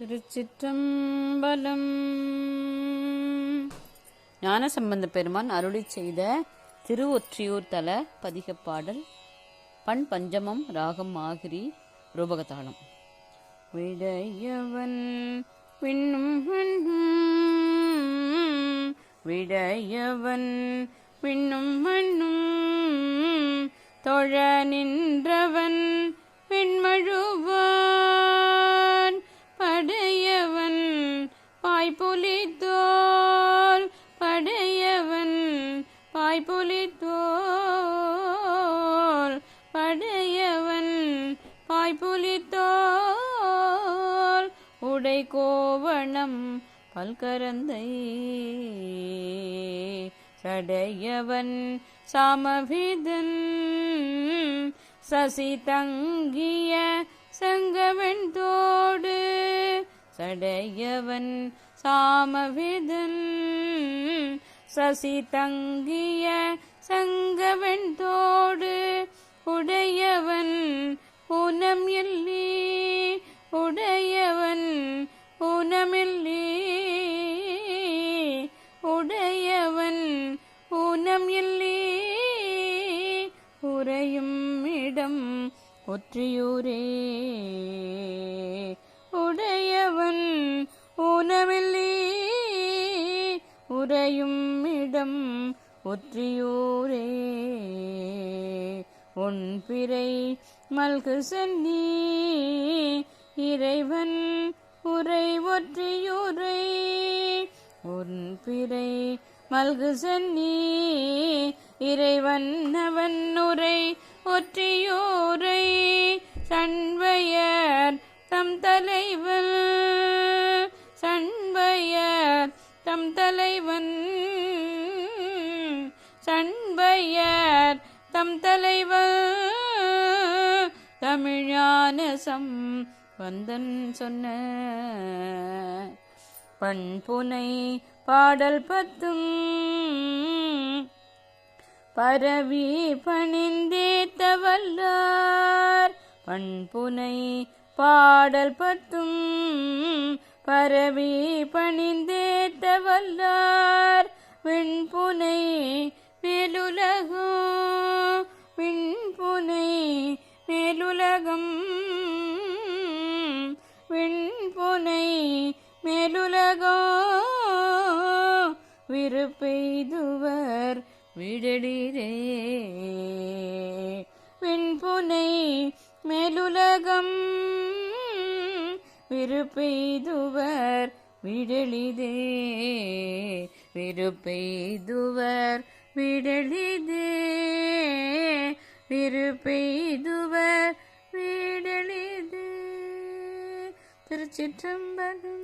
திருச்சிற்றம்பலம். ஞானசம்பந்த பெருமான் அருளி செய்த திருவொற்றியூர் தல பதிகப்பாடல் பண் பஞ்சமம் ராகம் ஆகிரி ரூபகதாளம் விடையவன் பின்னும் விடையவன் பின்னும் மண்ணும் தொழ நின்ற பாய்புலித்தோல் படையவன் பாய்புலித்தோல் படையவன் பாய்புலித்தோல் உடை கோவணம் பல்கரந்தை சடையவன் சாமவிதன் சசி தங்கிய சங்கவன் தோடு சடையவன் சாமவிதன் சசி தங்கிய சங்கவன் தோடு உடையவன் ஊனம் எல்லி உடையவன் ஊனமில்லி உடையவன் ஊனம் எல்லி உறையும் இடம் ஒற்றியூரே உடையவன் ஊனமில்லி. உறையும் இடம் ஒற்றியூரே. உன் பிறை மல்கு சென்னி இறைவன் உரை ஒற்றியூரை. உன் பிறை மல்கு சென்னி இறைவன் அவன் உரை ஒற்றியூரை. சண்பையர் தம் தலைவன் சண்பய தம் தலைவன் சண்பயர் தம் தலைவன் தமிழானசம் வந்தன் சொன்ன பண்புனை பாடல் பத்தும் பரவி பணிந்தேத்த வல்லார் பண்புனை பாடல் பத்தும் பரவி பணிந்தேத்த வல்லார் விண்புனை மேலுலகம் விண்புனை மேலுலகம். விண்புனை மேலுலகோ விருப்பெய்துவர் விடடிரே. விண்புனை மேலுலகம் விருப்பெய்துவர் விடலிதே. விருப்பெய்துவர் விடலிதே. விருப்பெய்துவர் விடலிதே. திருச்சிற்றம்பலம்